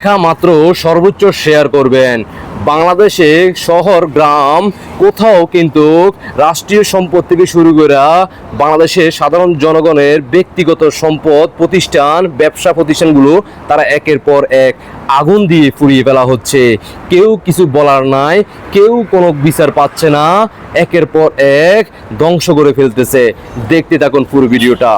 দেখা মাত্র সর্বোচ্চ শেয়ার করবেন। বাংলাদেশে শহর, গ্রাম, কোথাও কিন্তু রাষ্ট্রীয় সম্পদ থেকে শুরু করে বাংলাদেশের সাধারণ জনগণের ব্যক্তিগত সম্পদ, প্রতিষ্ঠান, ব্যবসা প্রতিষ্ঠানগুলো তারা একের পর এক আগুন দিয়ে পুড়িয়ে ফেলা হচ্ছে। কেউ কিছু বলার নাই, কেউ কোনো বিচার পাচ্ছে না, একের পর এক ধ্বংস করে ফেলতেছে। দেখতে থাকুন পুরো ভিডিওটা।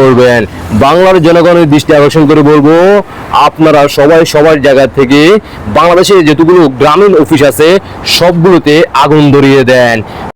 করবেন। বাংলার জনগণের দৃষ্টি আকর্ষণ করে বলব, আপনারা সবাই সবার জায়গা থেকে বাংলাদেশে যতগুলো গ্রামীণ অফিস আছে, সবগুলোতে আগুন ধরিয়ে দেন।